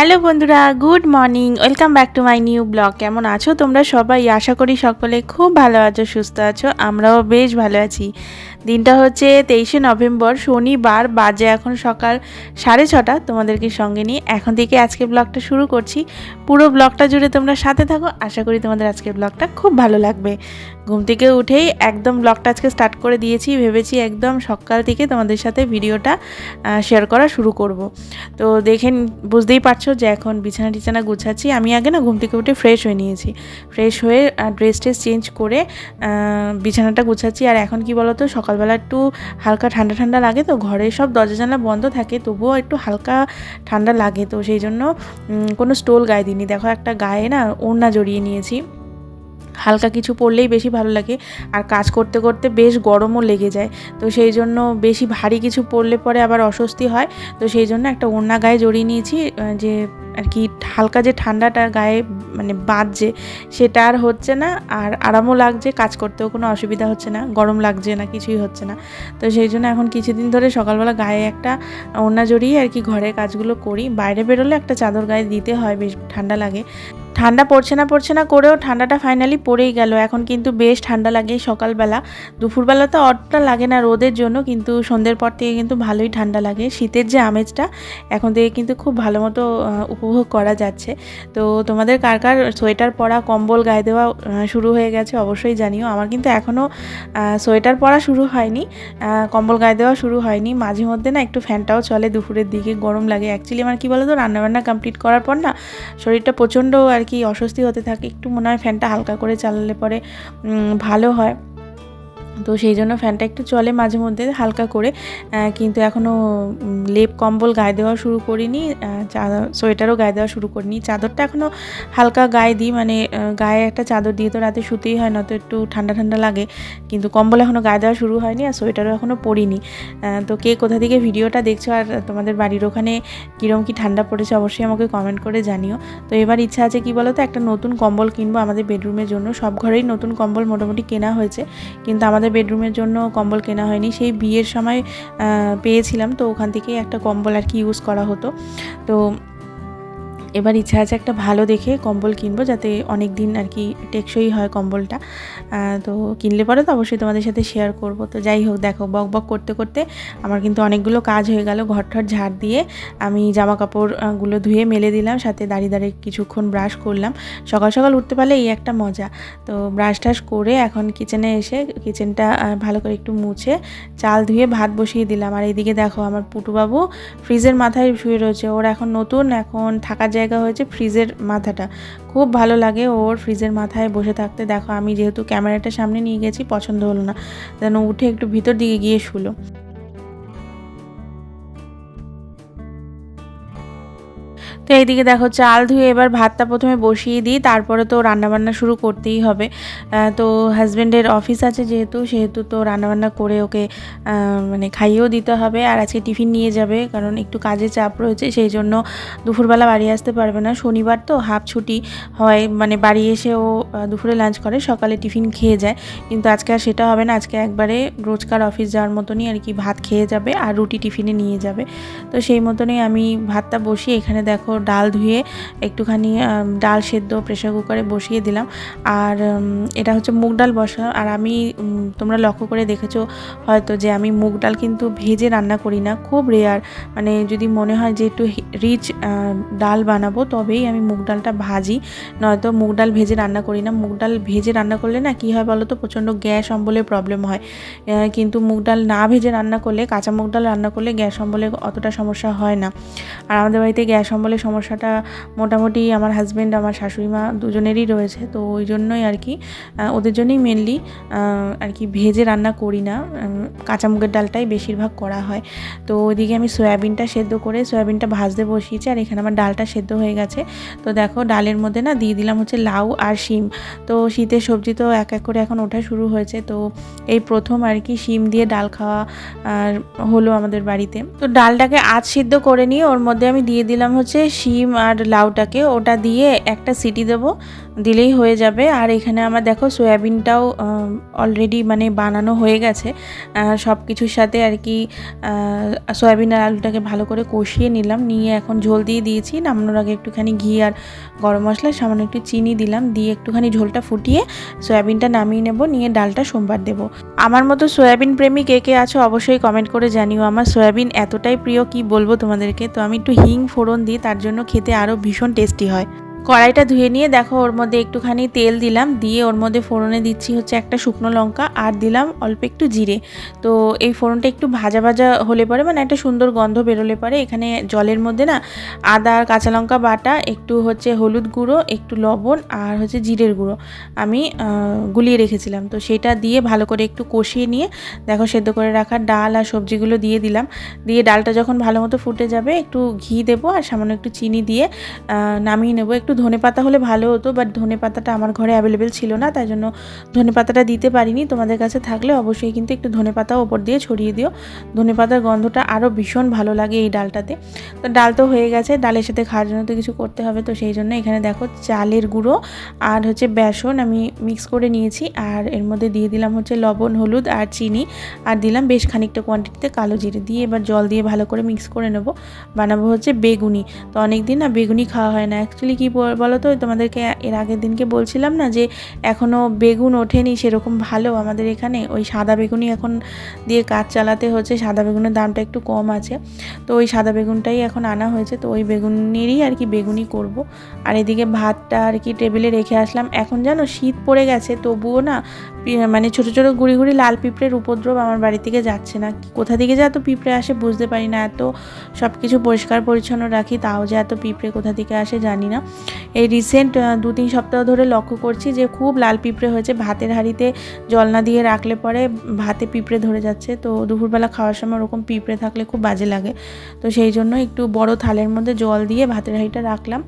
Hello বন্ধুরা, good morning. Welcome back to my new blog. কেমন আছো তোমরা সবাই? আশা করি সকলে খুব ভালো আছো, সুস্থ আছো। আমরাও বেশ ভালো আছি। দিনটা হচ্ছে তেইশে নভেম্বর, শনিবার, বাজে এখন সকাল সাড়ে ছটা। তোমাদেরকে সঙ্গে নিয়ে এখন থেকে আজকে ব্লগটা শুরু করছি। পুরো ব্লগটা জুড়ে তোমরা সাথে থাকো। আশা করি তোমাদের আজকের ব্লগটা খুব ভালো লাগবে। ঘুম থেকে উঠেই একদম ব্লগটা আজকে স্টার্ট করে দিয়েছি। ভেবেছি একদম সকাল থেকে তোমাদের সাথে ভিডিওটা শেয়ার করা শুরু করব। তো দেখেন বুঝতেই পারছ যে এখন বিছানা টিছানা গুছাচ্ছি। আমি আগে না ঘুম থেকে উঠে ফ্রেশ হয়ে নিয়েছি। ফ্রেশ হয়ে ড্রেস ট্রেস চেঞ্জ করে বিছানাটা গুছাচ্ছি। আর এখন কি বলতো সকালবেলা একটু হালকা ঠান্ডা ঠান্ডা লাগে তো ঘরে সব দরজা জানলা বন্ধ থাকে, তবুও একটু হালকা ঠান্ডা লাগে তো সেই জন্য কোনো স্টোল গায়ে দিইনি। দেখো একটা গায়ে না ওড়না জড়িয়ে নিয়েছি। হালকা কিছু পরলেই বেশি ভালো লাগে আর কাজ করতে করতে বেশ গরমও লেগে যায়। তো সেই জন্য বেশি ভারী কিছু পরলে পরে আবার অস্বস্তি হয়। তো সেই জন্য একটা ওড়না গায়ে জড়িয়ে নিয়েছি যে আর কি হালকা যে ঠান্ডাটা গায়ে মানে বাজছে, সেটা আর হচ্ছে না। আর আরামও লাগছে, কাজ করতেও কোনো অসুবিধা হচ্ছে না, গরম লাগছে না, কিছুই হচ্ছে না। তো সেই জন্য এখন কিছুদিন ধরে সকালবেলা গায়ে একটা ওড়না জড়িয়ে আর কি ঘরের কাজগুলো করি। বাইরে বেরোলে একটা চাদর গায়ে দিতে হয়, বেশ ঠান্ডা লাগে। ঠান্ডা পড়ছে না পড়ছে না করেও ঠান্ডাটা ফাইনালি পড়েই গেল। এখন কিন্তু বেশ ঠান্ডা লাগে সকালবেলা। দুপুরবেলা তো অতটা লাগে না রোদের জন্য, কিন্তু সন্ধ্যের পর থেকে কিন্তু ভালোই ঠান্ডা লাগে। শীতের যে আমেজটা, এখন থেকে কিন্তু খুব ভালো মতো উপভোগ করা যাচ্ছে। তো তোমাদের কার কার সোয়েটার পরা, কম্বল গায়ে দেওয়া শুরু হয়ে গেছে অবশ্যই জানিও। আমার কিন্তু এখনও সোয়েটার পরা শুরু হয়নি কম্বল গায়ে দেওয়া শুরু হয়নি। মাঝে মধ্যে না একটু ফ্যানটাও চলে দুপুরের দিকে, গরম লাগে। অ্যাকচুয়ালি আমার কি বলো তো রান্নাবান্না কমপ্লিট করার পর না শরীরটা প্রচণ্ড আর কি অস্বস্তি হতে থাকে। একটু মনে হয় ফ্যানটা হালকা করে চালালে পরে ভালো হয়। তো সেই জন্য ফ্যানটা একটু চলে মাঝে মধ্যে হালকা করে কিন্তু এখনও লেপ কম্বল গায়ে দেওয়া শুরু করিনি সোয়েটারও গায়ে দেওয়া শুরু করিনি। চাদরটা এখনও হালকা গায়ে দিই মানে গায়ে একটা চাদর দিয়ে তো রাতে শুতেই হয় না তো একটু ঠান্ডা ঠান্ডা লাগে, কিন্তু কম্বল এখনও গায়ে দেওয়া শুরু হয়নি আর সোয়েটারও এখনও পরিনি। তো কে কোথা থেকে ভিডিওটা দেখছ আর তোমাদের বাড়ির ওখানে কীরকম কি ঠান্ডা পড়েছে অবশ্যই আমাকে কমেন্ট করে জানিও। তো এবার ইচ্ছা আছে কি বলো তো একটা নতুন কম্বল কিনবো আমাদের বেডরুমের জন্য। সব ঘরেই নতুন কম্বল মোটামুটি কেনা হয়েছে, কিন্তু আমাদের বেডরুমের জন্য কম্বল কেনা হয়নি। সেই বিয়ের সময় পেয়েছিলাম। তো ওখান থেকেই একটা কম্বল আর কি ইউজ করা হতো। তো এবার ইচ্ছা আছে একটা ভালো দেখে কম্বল কিনবো, যাতে অনেক দিন আর কি টেকসই হয় কম্বলটা। তো কিনলে পরে তো অবশ্যই তোমাদের সাথে শেয়ার করব। তো যাই হোক, দেখো, বক বক করতে করতে আমার কিন্তু অনেকগুলো কাজ হয়ে গেল। ঘর ঠর ঝাড় দিয়ে আমি জামা কাপড়গুলো ধুয়ে মেলে দিলাম, সাথে দাঁড়িয়ে দাঁড়িয়ে কিছুক্ষণ ব্রাশ করলাম। সকাল সকাল উঠতে পারলে এই একটা মজা। তো ব্রাশ টাশ করে এখন কিচেনে এসে কিচেনটা ভালো করে একটু মুছে চাল ধুয়ে ভাত বসিয়ে দিলাম। আর এইদিকে দেখো, আমার পুটুবাবু ফ্রিজের মাথায় শুয়ে রয়েছে। ওর এখন নতুন, এখন থাকার জায়গা হয়েছে ফ্রিজের মাথাটা। খুব ভালো লাগে ওর ফ্রিজের মাথায় বসে থাকতে। দেখো আমি যেহেতু ক্যামেরাটা সামনে নিয়ে গেছি, পছন্দ হলো না। যেন উঠে একটু ভিতর দিকে গিয়ে শুলো। তো এইদিকে দেখো, চাল ধুয়ে এবার ভাতটা প্রথমে বসিয়ে দিই, তারপরে তো রান্নাবান্না শুরু করতেই হবে। তো হাজব্যান্ডের অফিস আছে যেহেতু, সেহেতু তো রান্নাবান্না করে ওকে মানে খাইয়েও দিতে হবে। আর আজকে টিফিন নিয়ে যাবে, কারণ একটু কাজের চাপ রয়েছে, সেই জন্য দুপুরবেলা বাড়ি আসতে পারবে না। শনিবার তো হাফ ছুটি হয় মানে বাড়ি এসে ও দুপুরে লাঞ্চ করে, সকালে টিফিন খেয়ে যায়। কিন্তু আজকে আর সেটা হবে না, আজকে একবারে রোজকার অফিস যাওয়ার মতনই আর কি ভাত খেয়ে যাবে আর রুটি টিফিনে নিয়ে যাবে। তো সেই মতনই আমি ভাতটা বসিয়ে এখানে দেখো ডাল ধুয়ে একটুখানি ডাল সেদ্ধ প্রেশার কুকারে বসিয়ে দিলাম। আর এটা হচ্ছে মুগ ডাল বসা আর আমি তোমরা লক্ষ্য করে দেখেছ হয়তো যে আমি মুগ ডাল কিন্তু ভেজে রান্না করি না, খুব রেয়ার মানে যদি মনে হয় যে একটু রিচ ডাল বানাবো, তবেই আমি মুগ ডালটা ভাজি। নয়তো মুগ ডাল ভেজে রান্না করি না। মুগ ডাল ভেজে রান্না করলে না কী হয় বলো তো প্রচণ্ড গ্যাস অম্বলের প্রবলেম হয়। কিন্তু মুগ ডাল না ভেজে রান্না করলে, কাঁচা মুগ ডাল রান্না করলে গ্যাস অম্বলে অতটা সমস্যা হয় না। আর আমাদের বাড়িতে গ্যাস অম্বলের সমস্যাটা মোটামুটি আমার হাজব্যান্ড আমার শাশুড়ি মা দুজনেরই রয়েছে। তো ওই জন্যই আর কি ওদের জন্যই মেনলি আর কি ভেজে রান্না করি না। কাঁচা মুগের ডালটাই বেশিরভাগ করা হয়। তো ওইদিকে আমি সয়াবিনটা সেদ্ধ করে, সয়াবিনটা ভাজতে বসিয়েছি আর এখানে আমার ডালটা সেদ্ধ হয়ে গেছে। তো দেখো ডালের মধ্যে না দিয়ে দিলাম হচ্ছে লাউ আর শিম। তো শীতের সবজি তো এক এক করে এখন ওঠা শুরু হয়েছে। তো এই প্রথম আর কি শিম দিয়ে ডাল খাওয়া, আর হলো আমাদের বাড়িতে। তো ডালটাকে আজ সিদ্ধ করে নিয়ে ওর মধ্যে আমি দিয়ে দিলাম হচ্ছে শিম আর লাউটাকে ওটা দিয়ে একটা সিটি দেবো। দিলেই হয়ে যাবে। আর এখানে আমার দেখো সয়াবিনটাও অলরেডি মানে বানানো হয়ে গেছে। সব কিছুর সাথে আর কি সয়াবিন আর আলুটাকে ভালো করে কষিয়ে নিলাম। নিয়ে এখন ঝোল দিয়ে দিয়েছি। নামানোর আগে একটুখানি ঘি আর গরম মশলা, সামান্য একটু চিনি দিলাম। দিয়ে একটুখানি ঝোলটা ফুটিয়ে সয়াবিনটা নামিয়ে নেব। নিয়ে ডালটা সোমবার দেবো। আমার মতো সয়াবিন প্রেমী কে কে আছো অবশ্যই কমেন্ট করে জানিও। আমার সয়াবিন এতটাই প্রিয়, কি বলব তোমাদেরকে? তো আমি একটু হিং ফোড়ন দিই, তার জন্য খেতে আরও ভীষণ টেস্টি হয়। কড়াইটা ধুয়ে নিয়ে দেখো ওর মধ্যে একটুখানি তেল দিলাম, দিয়ে ওর মধ্যে ফোড়নে দিচ্ছি হচ্ছে একটা শুকনো লঙ্কা আর দিলাম অল্প একটু জিরে। তো এই ফোড়নটা একটু ভাজা ভাজা হলে পরে মানে একটা সুন্দর গন্ধ বেরোলে পরে, এখানে জলের মধ্যে না আদা আর কাঁচা লঙ্কা বাটা, একটু হচ্ছে হলুদ গুঁড়ো, একটু লবণ আর হচ্ছে জিরের গুঁড়ো আমি গুলিয়ে রেখেছিলাম। তো সেটা দিয়ে ভালো করে একটু কষিয়ে নিয়ে দেখো সেদ্ধ করে রাখা ডাল আর সবজিগুলো দিয়ে দিলাম। দিয়ে ডালটা যখন ভালো মতো ফুটে যাবে, একটু ঘি দেবো আর সামান্য একটু চিনি দিয়ে নামিয়ে নেব একটু ধনে পাতা হলে ভালো হতো বাট ধনে পাতাটা আমার ঘরে অ্যাভেলেবেল ছিল না, তাই জন্য ধনে পাতাটা দিতে পারিনি। তোমাদের কাছে থাকলে অবশ্যই কিন্তু একটু ধনে পাতা ওপর দিয়ে ছড়িয়ে দিও। ধনে পাতার গন্ধটা আরও ভীষণ ভালো লাগে এই ডালটাতে। তো ডাল তো হয়ে গেছে, ডালের সাথে খাওয়ার জন্য তো কিছু করতে হবে, তো সেই জন্য এখানে দেখো চালের গুঁড়ো আর হচ্ছে বেসন আমি মিক্স করে নিয়েছি, আর এর মধ্যে দিয়ে দিলাম হচ্ছে লবণ, হলুদ আর চিনি, আর দিলাম বেশ খানিকটা কোয়ান্টিটিতে কালো জিরে দিয়ে এবার জল দিয়ে ভালো করে মিক্স করে নেব। বানাবো হচ্ছে বেগুনি। তো অনেক দিন না বেগুনি খাওয়া হয় না। অ্যাকচুয়ালি কী বলো তো, তোমাদেরকে এর আগের দিনকে বলছিলাম না যে এখনও বেগুন ওঠেনি, সেরকম ভালো আমাদের এখানে। ওই সাদা বেগুনই এখন দিয়ে কাজ চালাতে হচ্ছে, সাদা বেগুনের দামটা একটু কম আছে। তো ওই সাদা বেগুনটাই এখন আনা হয়েছে, তো ওই বেগুনেরই আর কি বেগুনই করব। আর এদিকে ভাতটা আর কি টেবিলে রেখে আসলাম। এখন যেন শীত পড়ে গেছে, তবুও না মানে ছোটো ছোটো গুড়ি গুড়ি লাল পিঁপড়ের উপদ্রব আমার বাড়ি থেকে যাচ্ছে না। কোথা থেকে যে এত পিঁপড়ে আসে বুঝতে পারি না। এত সব কিছু পরিষ্কার পরিচ্ছন্ন রাখি, তাও যে এত পিঁপড়ে কোথা থেকে আসে জানি না। এই রিসেন্ট দু তিন সপ্তাহ ধরে লক্ষ্য করছি যে খুব লাল পিঁপড়ে হয়েছে। ভাতের হাঁড়িতে জল না দিয়ে রাখলে পরে ভাতে পিঁপড়ে ধরে যাচ্ছে। তো দুপুরবেলা খাওয়ার সময় ওরকম পিঁপড়ে থাকলে খুব বাজে লাগে। তো সেই জন্য একটু বড় থালের মধ্যে জল দিয়ে ভাতের হাঁড়িটা রাখলাম।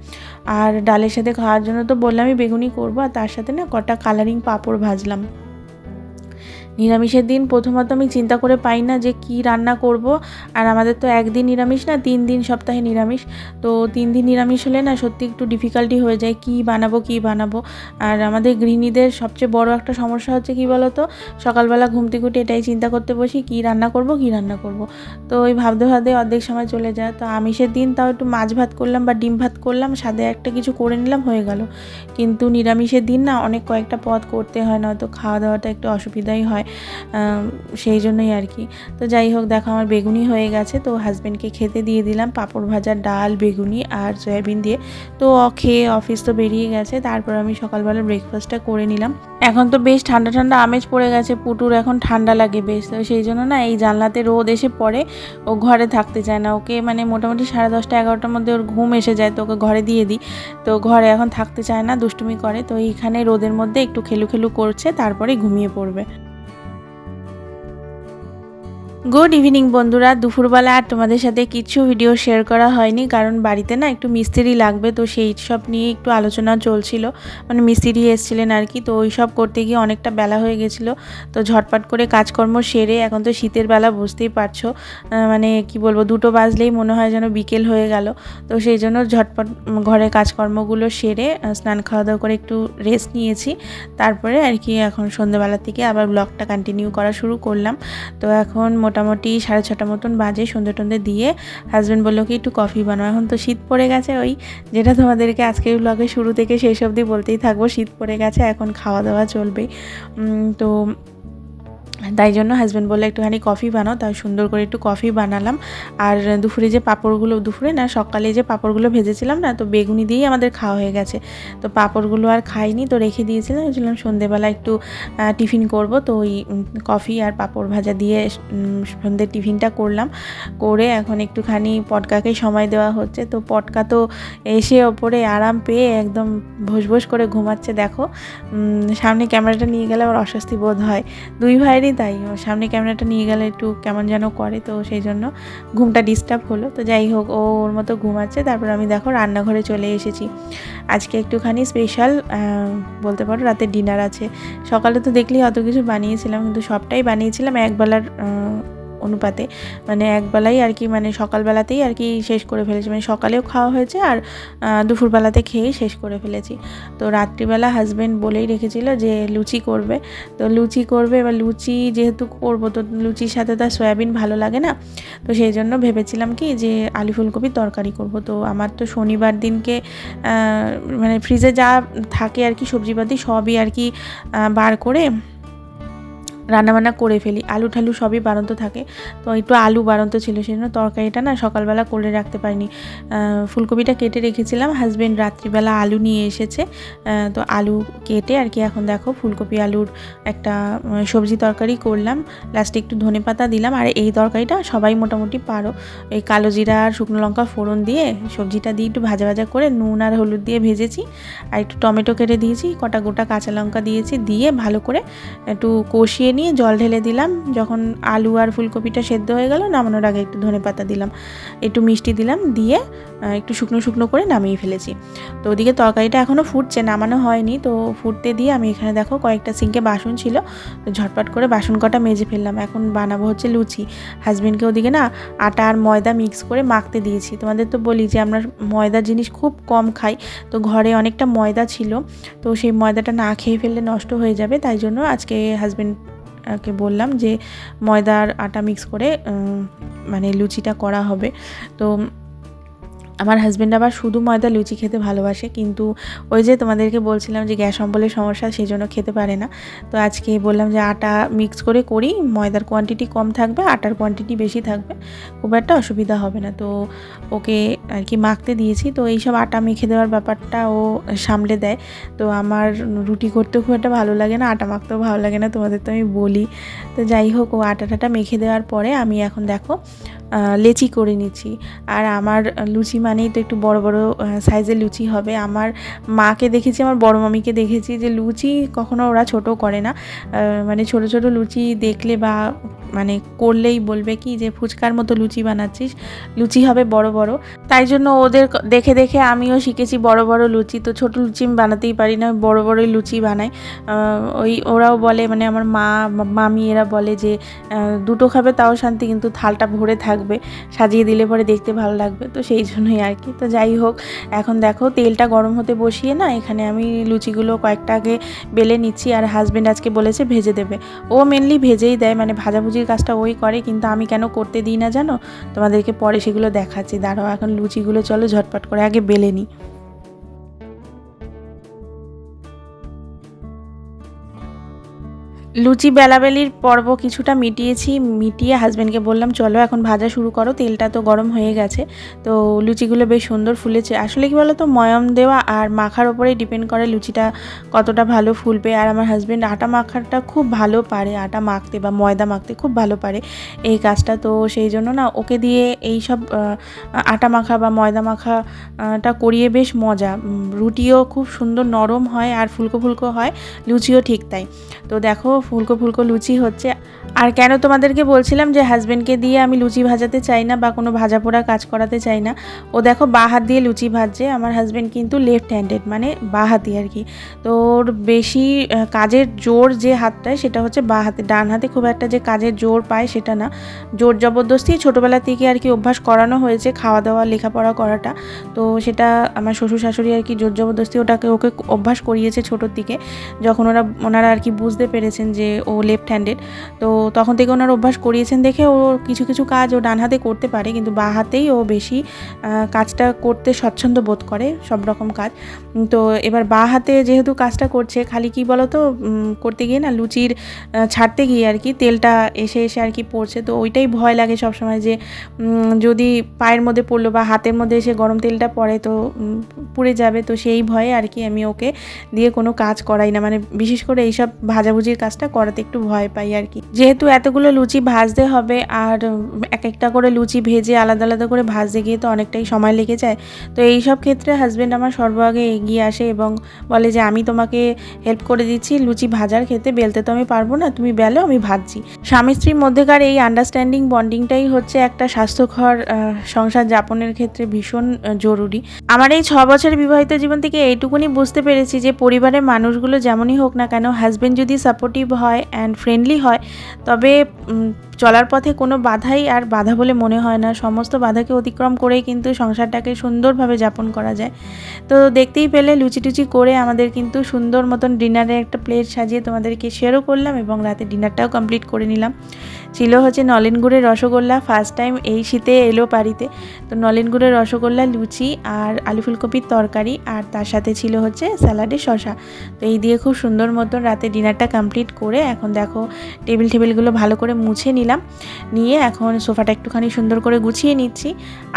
আর ডালের সাথে খাওয়ার জন্য তো বললামই বেগুনি করব। আর তার সাথে না কটা কালারিং পাঁপড় ভাজলাম। নিরামিষের দিন প্রথমত আমি চিন্তা করে পাই না যে কি রান্না করব। আর আমাদের তো একদিন নিরামিষ না, তিন দিন সপ্তাহে নিরামিষ। তো তিন দিন নিরামিষ হলে না সত্যি একটু ডিফিকাল্টি হয়ে যায়, কি বানাবো কি বানাবো। আর আমাদের গৃহিণীদের সবচেয়ে বড় একটা সমস্যা হচ্ছে কি বলো তো সকালবেলা ঘুম থেকে উঠে এটাই চিন্তা করতে বসি, কি রান্না করব, কি রান্না করব। তো ওই ভাবতে ভাবতে অর্ধেক সময় চলে যায়। তো আমিষের দিন তাও একটু মাছ ভাত করলাম বা ডিম ভাত করলাম সাথে একটা কিছু করে নিলাম, হয়ে গেল। কিন্তু নিরামিষের দিন না অনেক কয়েকটা পদ করতে হয়, নয়তো খাওয়া দাওয়াটা একটু অসুবিধাই হয়। আম, সেই জন্যই আর কি। তো যাই হোক দেখো আমার বেগুনি হয়ে গেছে তো হাজব্যান্ডকে খেতে দিয়ে দিলাম পাঁপড় ভাজা ডাল বেগুনি আর সয়াবিন দিয়ে। তো খেয়ে অফিস তো বেরিয়ে গেছে তারপর আমি সকালবেলা ব্রেকফাস্টটা করে নিলাম। এখন তো বেশ ঠান্ডা ঠান্ডা আমেজ পড়ে গেছে পুটুর এখন ঠান্ডা লাগে বেশ তো সেই জন্য না এই জানলাতে রোদ এসে পড়ে ও ঘরে থাকতে চায় না। ওকে মানে মোটামুটি সাড়ে দশটা এগারোটার মধ্যে ওর ঘুম এসে যায় তো ওকে ঘরে দিয়ে দিই। তো ঘরে এখন থাকতে চায় না দুষ্টুমি করে তো এইখানে রোদের মধ্যে একটু খেলু খেলু করছে তারপরে ঘুমিয়ে পড়বে। গুড ইভিনিং বন্ধুরা। দুপুরবেলা আর তোমাদের সাথে কিছু ভিডিও শেয়ার করা হয়নি, কারণ বাড়িতে না একটু মিস্ত্রি লাগবে, তো সেই সব নিয়ে একটু আলোচনা চলছিল। মানে মিস্ত্রি এসেছিলেন আর কি, তো ওই সব করতে গিয়ে অনেকটা বেলা হয়ে গেছিল। তো ঝটপট করে কাজকর্ম সেরে এখন তো শীতের বেলা, বুঝতেই পারছ। মানে কি বলব, দুটো বাজলেই মনে হয় যেন বিকেল হয়ে গেল। তো সেই জন্য ঝটপট ঘরের কাজকর্মগুলো সেরে স্নান খাওয়া দাওয়া করে একটু রেস্ট নিয়েছি। তারপরে আর কি এখন সন্ধ্যেবেলা থেকে আবার ব্লগটা কন্টিনিউ করা শুরু করলাম। তো এখন মোটামুটি সাড়ে ছটা মতন বাজে সন্ধ্যে টন্ধে দিয়ে হাজব্যান্ড বলল কি একটু কফি বানাও। এখন তো শীত পড়ে গেছে, ওই যেটা তোমাদেরকে আজকের ব্লগে শুরু থেকে শেষ অবধি বলতেই থাকব, শীত পড়ে গেছে, এখন খাওয়া দাওয়া চলবে। তো তাই জন্য হাজব্যান্ড বলল একটুখানি কফি বানাও। তাই সুন্দর করে একটু কফি বানালাম। আর দুপুরে যে পাঁপড়গুলো দুপুরে না সকালে যে পাঁপড়গুলো ভেজেছিলাম না তো বেগুনি দিয়েই আমাদের খাওয়া হয়ে গেছে। তো পাঁপড়গুলো আর খাইনি তো রেখে দিয়েছিলাম। ভেবেছিলাম সন্ধেবেলা একটু টিফিন করব। তো ওই কফি আর পাঁপড় ভাজা দিয়ে উম, সন্ধ্যের টিফিনটা করলাম। করে এখন একটুখানি পটকাকে সময় দেওয়া হচ্ছে। তো পটকা তো এসে ওপরে আরাম পেয়ে একদম ভোস করে ঘুমাচ্ছে দেখো। সামনে ক্যামেরাটা নিয়ে গেলে আবার অস্বস্তি বোধ হয়। দুই ভাইয়েরই তাই সামনে ক্যামেরাটা নিয়ে গেলে একটু কেমন যেন করে, তো সেই জন্য ঘুমটা ডিস্টার্ব হলো। তো যাই হোক, ও ওর মতো ঘুমাচ্ছে, তারপর আমি দেখো রান্নাঘরে চলে এসেছি। আজকে একটুখানি স্পেশাল বলতে পারো রাতে ডিনার আছে। সকালে তো দেখলেই অত কিছু বানিয়েছিলাম, কিন্তু সবটাই বানিয়েছিলাম, একবেলার অনুপাতে। মানে একবেলাই আর কি মানে সকালবেলাতেই আর কি শেষ করে ফেলেছি। মানে সকালেও খাওয়া হয়েছে আর দুপুরবেলাতে খেয়েই শেষ করে ফেলেছি। তো রাত্রিবেলা হাজব্যান্ড বলেই রেখেছিল যে লুচি করবে। তো লুচি করবে এবার লুচি যেহেতু করব, তো লুচির সাথে তার সয়াবিন ভালো লাগে না। তো সেই জন্য ভেবেছিলাম কি যে আলু ফুলকপির তরকারি করব। তো আমার তো শনিবার দিনকে মানে ফ্রিজে যা থাকে আর কি সবজিপাতি সবই আর কি বার করে রান্নাবান্না করে ফেলি। আলু ঠালু সবই বাড়ন্ত থাকে। তো একটু আলু বাড়ন্ত ছিল সেই জন্য তরকারিটা না সকালবেলা করে রাখতে পারিনি। ফুলকপিটা কেটে রেখেছিলাম। হাজবেন্ড রাত্রিবেলা আলু নিয়ে এসেছে। তো আলু কেটে আর কি এখন দেখো ফুলকপি আলুর একটা সবজি তরকারি করলাম। লাস্টে একটু ধনে পাতা দিলাম। আর এই তরকারিটা সবাই মোটামুটি পারো। এই কালো জিরা আর শুকনো লঙ্কা ফোড়ন দিয়ে সবজিটা দিয়ে একটু ভাজা ভাজা করে নুন আর হলুদ দিয়ে ভেজেছি। আর একটু টমেটো কেটে দিয়েছি। কটা গোটা কাঁচা লঙ্কা দিয়েছি। দিয়ে ভালো করে একটু কষিয়ে নিয়ে জল ঢেলে দিলাম। যখন আলু আর ফুলকপিটা সেদ্ধ হয়ে গেল, নামানোর আগে একটু ধনে পাতা দিলাম, একটু মিষ্টি দিলাম, দিয়ে একটু শুকনো শুকনো করে নামিয়ে ফেলেছি। তো ওদিকে তরকারিটা এখনও ফুটছে, নামানো হয়নি। তো ফুটতে দিয়ে আমি এখানে দেখো কয়েকটা সিঙ্কে বাসন ছিল, তো ঝটপট করে বাসন কটা মেজে ফেললাম। এখন বানাবো হচ্ছে লুচি। হাজব্যান্ডকে ওদিকে না আটা আর ময়দা মিক্স করে মাখতে দিয়েছি। তোমাদের তো বলি যে আমরা ময়দা জিনিস খুব কম খাই, তো ঘরে অনেকটা ময়দা ছিল, তো সেই ময়দাটা না খেয়ে ফেললে নষ্ট হয়ে যাবে। তাই জন্য আজকে হাজবেন্ড কে বললাম যে ময়দার আটা মিক্স করে মানে লুচিটা করা হবে। তো আমার হাজব্যান্ড আবার শুধু ময়দা লুচি খেতে ভালোবাসে, কিন্তু ওই যে তোমাদেরকে বলছিলাম যে গ্যাস অম্বলের সমস্যা সেই জন্য খেতে পারে না। তো আজকে বললাম যে আটা মিক্স করে করি, ময়দার কোয়ান্টিটি কম থাকবে, আটার কোয়ান্টিটি বেশি থাকবে, খুব একটা অসুবিধা হবে না। তো ওকে আর কি মাখতে দিয়েছি, তো এইসব আটা মেখে দেওয়ার ব্যাপারটা ও সামলে দেয়। তো আমার রুটি করতে খুব একটা ভালো লাগে না, আটা মাখতেও ভালো লাগে না, তোমাদের তো আমি বলি। তো যাই হোক, ও আটা টাটা মেখে দেওয়ার পরে আমি এখন দেখো লেচি করে নিচ্ছি। আর আমার লুচি মানেই তো একটু বড় বড় সাইজের লুচি হবে। আমার মাকে দেখেছি, আমার বড় মামিকে দেখেছি যে লুচি কখনো ওরা ছোট করে না। মানে ছোট ছোট লুচি দেখলে বা মানে করলেই বলবে কি যে ফুচকার মতো লুচি বানাচ্ছিস, লুচি হবে বড় বড়। তাই জন্য ওদের দেখে দেখে আমিও শিখেছি বড় বড় লুচি। তো ছোট লুচি আমি বানাতেই পারি না, বড় বড়ই লুচি বানাই। ওই ওরাও বলে মানে আমার মা মামি এরা বলে যে দুটো খাবে তাও শান্তি, কিন্তু থালটা ভরে থাকবে, সাজিয়ে দিলে পরে দেখতে ভালো লাগবে। তো সেই জন্যই আর কি। তো যাই হোক, এখন দেখো তেলটা গরম হতে বসিয়ে না, এখানে আমি লুচিগুলো কয়েকটা আগে বেলে নিচ্ছি। আর হাজব্যান্ড আজকে বলেছে ভেজে দেবে। ও মেনলি ভেজেই দেয় মানে ভাজাভুজির কাজটা ওই করে, কিন্তু আমি কেন করতে দিই না জানো? তোমাদেরকে পরে সেগুলো দেখাচ্ছি। দাঁড়াও, এখন লুচিগুলো চলো ঝটপট করে আগে বেলে নিই লুচি বেলাবেলির পর্ব কিছুটা মিটিয়েছি, মিটিয়ে হাজব্যান্ডকে বললাম, চলো এখন ভাজা শুরু করো, তেলটা তো গরম হয়ে গেছে। তো লুচিগুলো বেশ সুন্দর ফুলেছে। আসলে কি বলো তো ময়ম দেওয়া আর মাখার ওপরেই ডিপেন্ড করে লুচিটা কতটা ভালো ফুলবে। আর আমার হাজব্যান্ড আটা মাখাটা খুব ভালো পারে, আটা মাখতে বা ময়দা মাখতে খুব ভালো পারে এই কাজটা। তো সেই জন্য না, ওকে দিয়ে এই সব আটা মাখা বা ময়দা মাখাটা করিয়ে বেশ মজা। রুটিও খুব সুন্দর নরম হয় আর ফুলকো ফুলকো হয়, লুচিও ঠিক তাই। তো দেখো ফুলকো ফুলকো লুচি হচ্ছে। আর কেন তোমাদেরকে বলছিলাম যে হাজবেন্ডকে দিয়ে আমি লুচি ভাজাতে চাই না বা কোনো ভাজা পোড়া কাজ করাতে চাই না, ও দেখো বা হাত দিয়ে লুচি ভাজছে, আমার হাজবেন্ড কিন্তু লেফট হ্যান্ডেড মানে বা হাতি আর কি। তো ওর বেশি কাজের জোর যে হাতটায় সেটা হচ্ছে বা হাতে, ডান হাতে খুব একটা যে কাজের জোর পায় সেটা না। জোর জবরদস্তি ছোটোবেলা থেকে আর কি অভ্যাস করানো হয়েছে, খাওয়া দাওয়া, লেখাপড়া করাটা। তো সেটা আমার শ্বশুর শাশুড়ি আর কি জোর জবরদস্তি ওটাকে, ওকে অভ্যাস করিয়েছে ছোটোর দিকে, যখন ওরা, ওনারা আর কি বুঝতে পেরেছেন যে ও লেফট হ্যান্ডেড তো তখন থেকে ওনার অভ্যাস করিয়েছেন দেখে ও কিছু কিছু কাজ ও ডান হাতে করতে পারে, কিন্তু বা হাতেই ও বেশি কাজটা করতে স্বচ্ছন্দ বোধ করে সব রকম কাজ। তো এবার বা হাতে যেহেতু কাজটা করছে, খালি কি বলো তো করতে গিয়ে না লুচির ছাড়তে গিয়ে আর কি তেলটা এসে এসে আর কি পড়ছে, তো ওইটাই ভয় লাগে সবসময় যে যদি পায়ের মধ্যে পড়ল বা হাতের মধ্যে এসে গরম তেলটা পড়ে, তো পুড়ে যাবে, তো সেই ভয়ে আর কি আমি ওকে দিয়ে কোনো কাজ করাই না। মানে বিশেষ করে এইসব ভাজাভুজির কাজটা করাতে একটু ভয় পাই আর কি। যেহেতু এতগুলো লুচি ভাজতে হবে আর এক একটা করে লুচি ভেজে আলাদা আলাদা করে ভাজতে গিয়ে তো অনেকটাই সময় লেগে যায়। তো এই সব ক্ষেত্রে হাজব্যান্ড আমার সর্বাগে এগিয়ে আসে এবং বলে যে, আমি তোমাকে হেল্প করে দিচ্ছি লুচি ভাজার ক্ষেত্রে, বেলতে তো আমি পারব না, তুমি বেলো, আমি ভাজছি। স্বামী স্ত্রীর মধ্যেকার এই আন্ডারস্ট্যান্ডিং বন্ডিংটাই হচ্ছে একটা স্বাস্থ্যকর সংসার যাপনের ক্ষেত্রে ভীষণ জরুরি। আমার এই ছ বছরের বিবাহিত জীবন থেকে এইটুকুনি বুঝতে পেরেছি যে, পরিবারের মানুষগুলো যেমনই হোক না কেন হাজব্যান্ড যদি সাপোর্টিভ হয় অ্যান্ড ফ্রেন্ডলি হয়, তবে চলার পথে কোনো বাধাই আর বাধা বলে মনে হয় না। সমস্ত বাধাকে অতিক্রম করেই কিন্তু সংসারটাকে সুন্দরভাবে যাপন করা যায়। তো দেখতেই পেলে লুচি টুচি করে আমাদের কিন্তু সুন্দর মতন ডিনারে একটা প্লেট সাজিয়ে তোমাদেরকে শেয়ারও করলাম এবং রাতে ডিনারটাও কমপ্লিট করে নিলাম। ছিল হচ্ছে নলেন গুড়ের রসগোল্লা ফার্স্ট টাইম এই শীতে এলো বাড়িতে। তো নলেন গুড়ের রসগোল্লা, লুচি আর আলু ফুলকপির তরকারি আর তার সাথে ছিল হচ্ছে স্যালাডে শশা তো এই দিয়ে খুব সুন্দর মতন রাতে ডিনারটা কমপ্লিট করে এখন দেখো টেবিল টেবিলগুলো ভালো করে মুছে নিলাম। নিয়ে এখন সোফাটা একটুখানি সুন্দর করে গুছিয়ে নিচ্ছি।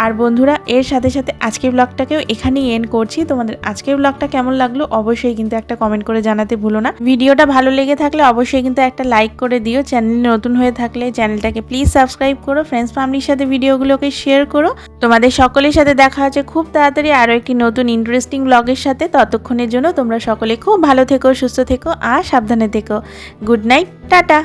আর বন্ধুরা, এর সাথে সাথে আজকের ব্লগটাকেও এখানেই এন্ড করছি। তোমাদের আজকের ব্লগটা কেমন লাগল অবশ্যই কিন্তু একটা কমেন্ট করে জানাতে ভুলো না। ভিডিওটা ভালো লেগে থাকলে অবশ্যই কিন্তু একটা লাইক করে দিও। চ্যানেল নতুন হয়ে থাকলে চ্যানেলটাকে প্লিজ সাবস্ক্রাইব করো। ফ্রেন্ডস ফ্যামিলির সাথে ভিডিওগুলোকে শেয়ার করো। তোমাদের সকলের সাথে দেখা হচ্ছে খুব তাড়াতাড়ি আরও একটি নতুন ইন্টারেস্টিং ব্লগের সাথে। ততক্ষণের জন্য তোমরা সকলে খুব ভালো থেকো, সুস্থ থেকো আর সাবধানে থেকো। Good night tata.